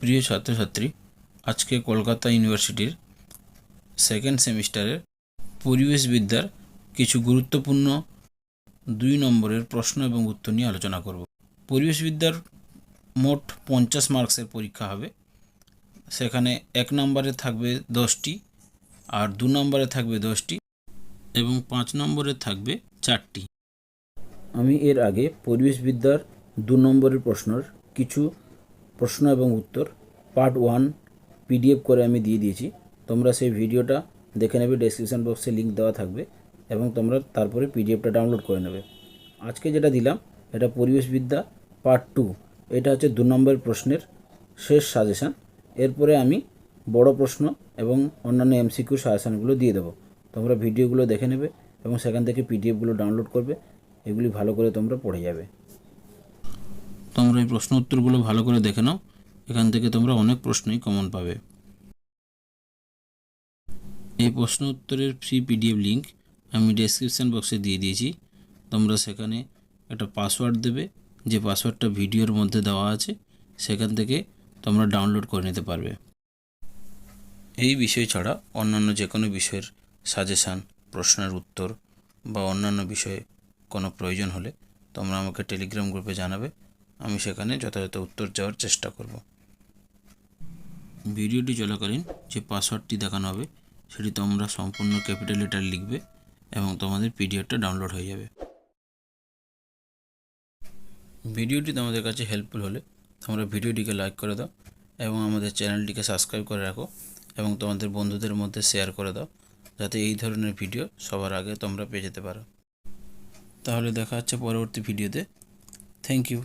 প্রিয় ছাত্রছাত্রী, আজকে কলকাতা ইউনিভার্সিটির সেকেন্ড সেমিস্টারের পরিবেশবিদ্যার কিছু গুরুত্বপূর্ণ দুই নম্বরের প্রশ্ন এবং উত্তর নিয়ে আলোচনা করব। পরিবেশবিদ্যার মোট পঞ্চাশ মার্কসের পরীক্ষা হবে। সেখানে এক নম্বরে থাকবে দশটি আর দু নম্বরে থাকবে দশটি এবং পাঁচ নম্বরে থাকবে চারটি। আমি এর আগে পরিবেশবিদ্যার দু নম্বরের প্রশ্নের কিছু প্রশ্ন এবং উত্তর পার্ট ওয়ান পিডিএফ করে আমি দিয়ে দিয়েছি। তোমরা সেই ভিডিওটা দেখে নেবে ডেসক্রিপশন বক্সে লিঙ্ক দেওয়া থাকবে এবং তোমরা তারপরে পিডিএফটা ডাউনলোড করে নেবে। আজকে যেটা দিলাম, এটা পরিবেশবিদ্যা পার্ট টু এটা হচ্ছে দু নম্বর প্রশ্নের শেষ সাজেশান এরপরে আমি বড় প্রশ্ন এবং অন্যান্য এমসিকিউ সাজেশানগুলো দিয়ে দেবো। তোমরা ভিডিওগুলো দেখে নেবে এবং সেখান থেকে পিডিএফগুলো ডাউনলোড করবে। এগুলি ভালো করে তোমরা পড়ে যাবে। তোমরা এই প্রশ্ন উত্তরগুলো ভালো করে দেখে নাও। এখান থেকে তোমরা অনেক প্রশ্নই কমন পাবে। এই প্রশ্ন উত্তরের ফ্রি পিডিএফ লিঙ্ক আমি ডেসক্রিপশান বক্সে দিয়ে দিয়েছি। তোমরা সেখানে একটা পাসওয়ার্ড দেবে। যে পাসওয়ার্ডটা ভিডিওর মধ্যে দেওয়া আছে, সেখান থেকে তোমরা ডাউনলোড করে নিতে পারবে। এই বিষয় ছাড়া অন্যান্য যে কোনো বিষয়ের সাজেশান প্রশ্নের উত্তর বা অন্যান্য বিষয়ে কোনো প্রয়োজন হলে তোমরা আমাকে টেলিগ্রাম গ্রুপে জানাবে। আমি সেখানে যথাযথ উত্তর দেওয়ার চেষ্টা করব। ভিডিওটি চলাকালীন যে পাসওয়ার্ডটি দেখানো হবে, সেটি তোমরা সম্পূর্ণ ক্যাপিটাল লেটার লিখবে এবং তোমাদের পিডিএফটা ডাউনলোড হয়ে যাবে। ভিডিওটি তোমাদের কাছে হেল্পফুল হলে তোমরা ভিডিওটিকে লাইক করে দাও এবং আমাদের চ্যানেলটিকে সাবস্ক্রাইব করে রাখো এবং তোমাদের বন্ধুদের মধ্যে শেয়ার করে দাও, যাতে এই ধরনের ভিডিও সবার আগে তোমরা পেয়ে যেতে পারো। তাহলে দেখা হচ্ছে পরবর্তী ভিডিওতে। Thank you